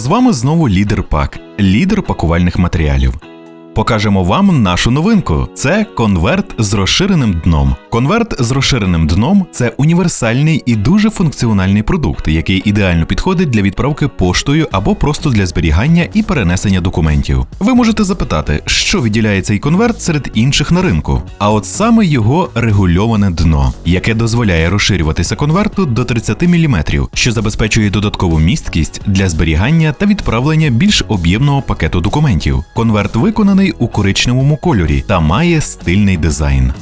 З вами знову лідер пак, лідер пакувальних матеріалів. Покажемо вам нашу новинку. Це конверт з розширеним дном. Конверт з розширеним дном це універсальний і дуже функціональний продукт, який ідеально підходить для відправки поштою або просто для зберігання і перенесення документів. Ви можете запитати, що відділяє цей конверт серед інших на ринку. А от саме його регульоване дно, яке дозволяє розширюватися конверту до 30 мм, що забезпечує додаткову місткість для зберігання та відправлення більш об'ємного пакету документів. Конверт виконаний у коричневому кольорі та має стильний дизайн.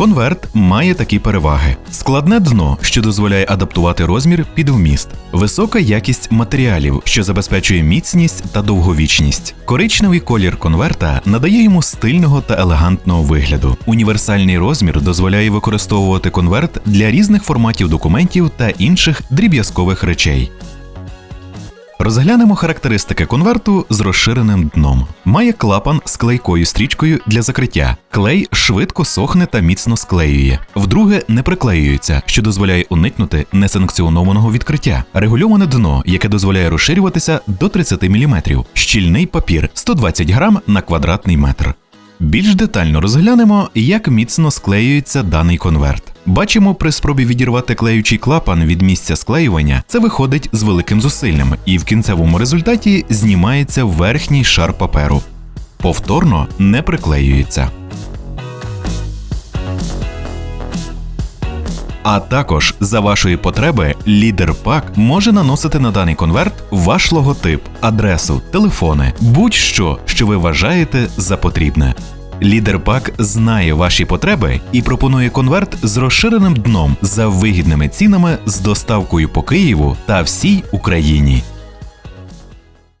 Конверт має такі переваги: складне дно, що дозволяє адаптувати розмір під вміст, висока якість матеріалів, що забезпечує міцність та довговічність. Коричневий колір конверта надає йому стильного та елегантного вигляду. Універсальний розмір дозволяє використовувати конверт для різних форматів документів та інших дріб'язкових речей. Розглянемо характеристики конверту з розширеним дном. Має клапан з клейкою стрічкою для закриття. Клей швидко сохне та міцно склеює. Вдруге, не приклеюється, що дозволяє уникнути несанкціонованого відкриття. Регульоване дно, яке дозволяє розширюватися до 30 мм. Щільний папір 120 грам на квадратний метр. Більш детально розглянемо, як міцно склеюється даний конверт. Бачимо, при спробі відірвати клеючий клапан від місця склеювання, це виходить з великим зусиллям, і в кінцевому результаті знімається верхній шар паперу. Повторно не приклеюється. А також за вашої потреби лідер пак може наносити на даний конверт ваш логотип, адресу, телефони, будь-що, що ви вважаєте за потрібне. Лідер пак знає ваші потреби і пропонує конверт з розширеним дном за вигідними цінами з доставкою по Києву та всій Україні.